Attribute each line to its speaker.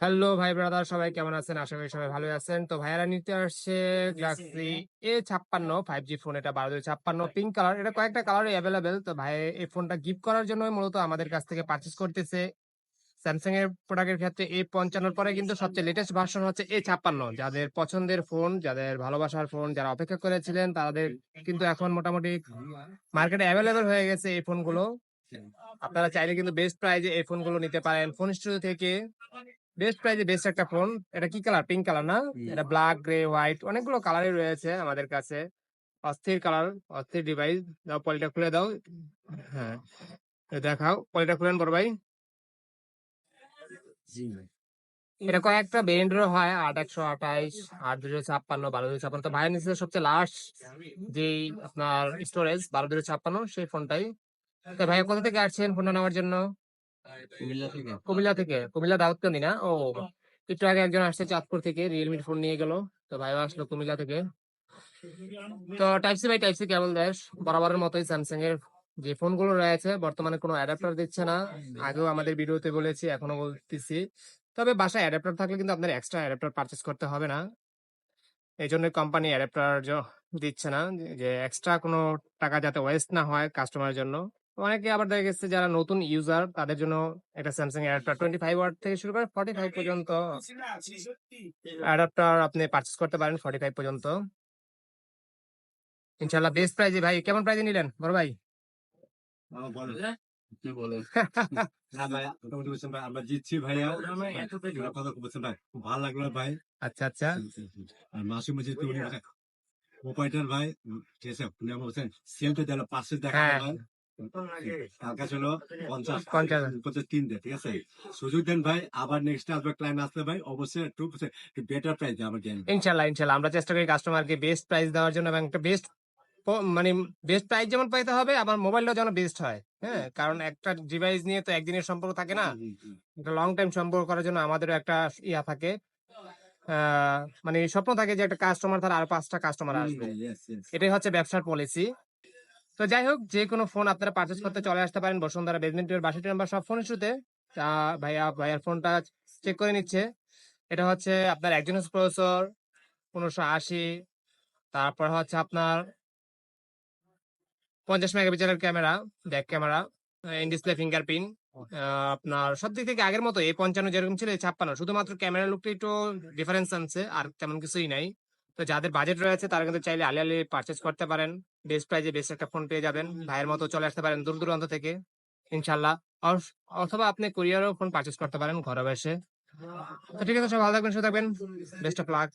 Speaker 1: Hello ভাই brother সবাই কেমন আছেন? আশা করি সবাই ভালো আছেন। তো ভাইয়ারা নিতে আসছে গ্যালাক্সি এ ছাপ্পান্ন ফাইভ জি ফোন এটা বারো দুই ছাপ্পান্ন পিঙ্ক কালার এটা কয়েকটা কালারই অ্যাভেলেবেল তো ভাই এই ফোনটা গিফট করার জন্য মূলত আমাদের কাছ থেকে পারচেস করতেছে। স্যামসাং এর প্রোডাক্টের ক্ষেত্রে এ পঞ্চান্নর পরে কিন্তু সবচেয়ে লেটেস্ট ভার্সন হচ্ছে এ ছাপ্পান্ন। যাদের পছন্দের ফোন যাদের ভালোবাসার ফোন যারা অপেক্ষা করেছিলেন তাদের কিন্তু এখন মোটামুটি মার্কেটে অ্যাভেলেবেল হয়ে গেছে এই ফোনগুলো আপনারা চাইলে কিন্তু বেস্ট প্রাইজে এই ফোনগুলো নিতে পারেন। ফোন স্টুডিও থেকে বেস্ট প্রাইজে বেস্ট একটা ফোন এটা কি কালার পিঙ্ক কালার না? এটা ব্ল্যাক গ্রে হোয়াইট অনেকগুলো কালারই রয়েছে আমাদের কাছে। অস্থির কালার অস্থির ডিভাইস দাও পলিটা খুলে দাও। হ্যাঁ। দেখাও। পলিটা খুলেন বড় ভাই। এটা কয়েকটা ভেরিয়েন্টের হয়। আট একশো আঠাইশ আট দুশো ছাপ্পান্ন বারো দুশো ছাপ্পান্ন। তো ভাইয়ের নিচে সবচেয়ে লাস্ট যেই আপনার স্টোরেজ বারো দুশো ছাপ্পান্ন সেই ফোনটাই তো ভাইয়া কোথা থেকে আসছেন ফোনটা নেওয়ার জন্য?
Speaker 2: কুমিল্লা থেকে?
Speaker 1: কুমিল্লা দাউদকান্দি না? ও। একটু আগে একজন আসছে চাঁদপুর থেকে রিয়েলমি ফোন নিয়ে গেল তো ভাইও আসলো কুমিল্লা থেকে। তো টাইপসি বাই টাইপসি কেবল দেশ? বরাবরের মতোই স্যামসাং এর যে ফোনগুলো রয়েছে বর্তমানে কোনো অ্যাডাপ্টার দিচ্ছে না। আগেও আমাদের ভিডিওতে বলেছি এখনও বলতেছি। তবে বাসায় অ্যাডাপ্টার থাকলে কিন্তু আপনার এক্সট্রা অ্যাডাপ্টার পারচেস করতে হবে না। এই জন্য কোম্পানি অ্যাডাপ্টার দিচ্ছে না যে- যে এক্সট্রা কোনো টাকা যাতে ওয়েস্ট না হয় কাস্টমারের জন্য। অনেকে আবার দেখা গেছে যারা নতুন ইউজার তাদের জন্য একটা Samsung adapter twenty five watt থেকে শুরু করে ফর্টি ফাইভ পর্যন্ত অ্যাডাপ্টার আপনি পারচেস করতে পারেন ফর্টি ফাইভ পর্যন্ত ইনশাল্লাহ বেস্ট প্রাইজে ভাই কেমন প্রাইজে নিলেন? বড় ভাই।
Speaker 2: বলে।
Speaker 3: হ্যাঁ? ভাই ভাই আমরা জিতছি ভাইয়া। কথা ভাই খুব ভালো লাগল ভাই।
Speaker 1: আচ্ছা আচ্ছা।
Speaker 3: আর ভাই ঠিক আছে আমার সেলটা দেখা
Speaker 1: হ্যাঁ।
Speaker 3: ভাই তার কাছে হলো পঞ্চাশ।
Speaker 1: পঞ্চাশ।
Speaker 3: পঞ্চাশ তিন দেয় ঠিক আছে? সুযোগ দেন ভাই আবার নেক্সট আসবে ক্লাইন আসলে ভাই অবশ্যই একটু একটু বেটার প্রাইস আমার
Speaker 1: ইনশাল্লাহ ইনশাল্লাহ। আমরা চেষ্টা করি কাস্টমারকে বেস্ট প্রাইস দেওয়ার জন্য এবং একটা বেস্ট মানে বেস্ট প্রাইস যেমন পাইতে হবে আমার মোবাইলটাও যেন বেস্ট হয়। হ্যাঁ কারণ একটা ডিভাইস নিয়ে তো একদিনের সম্পর্ক থাকে না। একটা লং টাইম সম্পর্ক করার জন্য আমাদেরও একটা ইয়া থাকে। মানে স্বপ্ন থাকে যে একটা কাস্টমার তার আর পাঁচটা কাস্টমার আসবে। এটাই হচ্ছে ব্যবসার পলিসি তো যাই হোক, যে কোনো ফোন আপনারা পারচেস করতে চলে আসতে পারেন। বসুন্ধরা বেজমেন্টের বাসাটি নাম্বার সব ফোন ইস্যুতে। তা ভাইয়া, ভাইয়ার ফোনটা চেক করে নিচ্ছে। এটা হচ্ছে আপনার একজনের প্রসেসর পনেরোশো আশি। তারপর হচ্ছে আপনার পঞ্চাশ মেগাপিক্সেলের camera back camera in display fingerprint আপনার সব দিক থেকে আগের মতো এই পঞ্চান্ন যেরকম ছিল, এই ছাপ্পান্ন। শুধুমাত্র ক্যামেরা লুকটা একটু ডিফারেন্স আনছে, আর তেমন কিছুই নাই। তো যাদের বাজেট রয়েছে তারা কিন্তু চাইলে আলি আলি পারচেস করতে পারেন। বেস্ট প্রাইজে বেস্ট একটা ফোন পেয়ে যাবেন। ভাইয়ের মতো চলে আসতে পারেন দূর দূরান্ত থেকে ইনশাল্লাহ অথবা আপনি কুরিয়ারও ফোন পারচেস করতে পারেন ঘরে বসে। তো ঠিক আছে সব ভালো থাকবেন সুস্থ থাকবেন। Best of luck